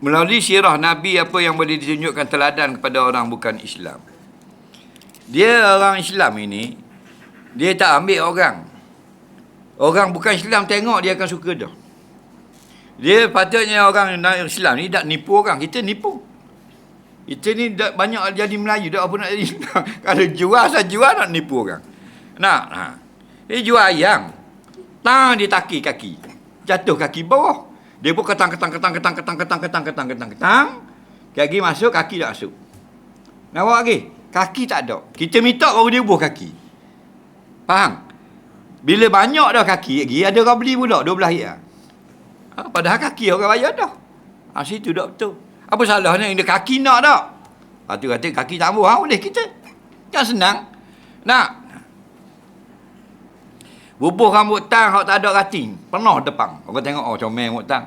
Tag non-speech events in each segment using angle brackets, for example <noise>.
melalui sirah Nabi apa yang boleh ditunjukkan teladan kepada orang bukan Islam. Dia orang Islam ini, dia tak ambil orang. Orang bukan Islam tengok dia akan suka dah. Dia patutnya orang Islam ni tak nipu orang. Kita nipu. Kita ni dah banyak jadi Melayu. Tak apa nak jadi Islam. <laughs> Kalau jual, saya jual nak nipu orang. Nak. Ha. Dia jual ayam. Tang dia taki kaki. Jatuh kaki bawah. Dia pun ketang, ketang, ketang, ketang, ketang, ketang, ketang, ketang, ketang, ketang. Kaki masuk, kaki tak masuk. Nampak lagi? Kaki tak ada. Kita minta baru dia buah kaki. Faham? Bila banyak dah kaki lagi, ada orang beli pula 12 hektar. Ha, padahal kaki orang bayar dah. Ha, situ dah betul. Apa salahnya yang dia kaki nak tak? Ha, tu kata kaki tak buah, ha, boleh kita. Kan senang. Nak. Bubuh rambut tang hak tak ada rating. Penuh depan. Orang tengok, oh comel rambut tang.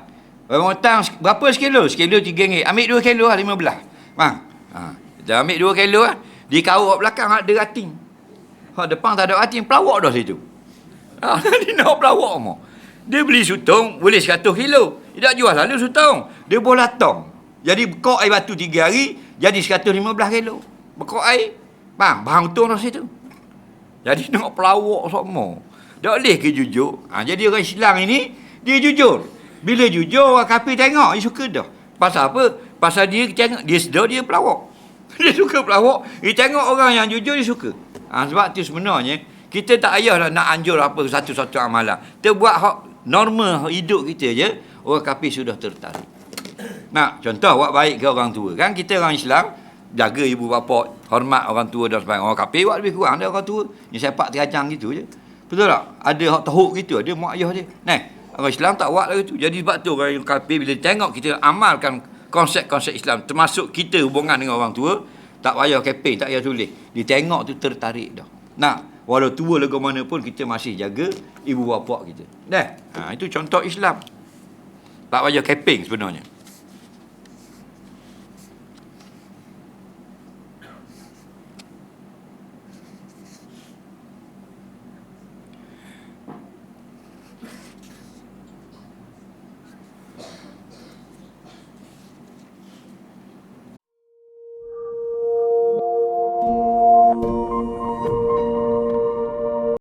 Rambut tang berapa sekilo? Sekilo RM3. Ambil 2 kilo lah, 15. Bang. Ha, kita ambil 2 kilo lah. Di kau belakang ada rating. Hak depan tak ada rating, pelawak dah situ. Ha, <laughs> dia nak pelawak mau. Dia beli sutong, boleh 100 kilo. Dia tak jual lalu sutong. Dia bola tong. Jadi bekok air batu 3 hari, jadi 115 kilo. Bekok air, bang, bang untung dah situ. Jadi <laughs> nak pelawak semua. Tak boleh ke jujur. Ha, jadi orang Islam ini, dia jujur. Bila jujur, orang kafir tengok, dia suka dah. Pasal apa? Pasal dia tengok, dia sedar, dia pelawak. <laughs> Dia suka pelawak. Dia tengok orang yang jujur, dia suka. Ha, sebab tu sebenarnya, kita tak payahlah nak anjur apa satu-satu amalan. Kita buat hak normal hidup kita je, orang kafir sudah tertarik. Nak, contoh, buat baik ke orang tua. Kan kita orang Islam, jaga ibu bapa, hormat orang tua dan sebagainya. Orang kafir buat lebih kurang, dia orang tua. Ni sepak terajang gitu je. Betul tak? Ada hak teruk gitu, ada mak ayah dia. Nah, orang Islam tak buat lah gitu. Jadi sebab tu orang kafir bila tengok kita amalkan konsep-konsep Islam, termasuk kita hubungan dengan orang tua, tak payah keping, tak payah tulis. Dia tengok tu tertarik dah. Nak, walau tua lagu mana pun kita masih jaga ibu bapa kita. Dah. Ha, itu contoh Islam. Tak payah keping sebenarnya. Música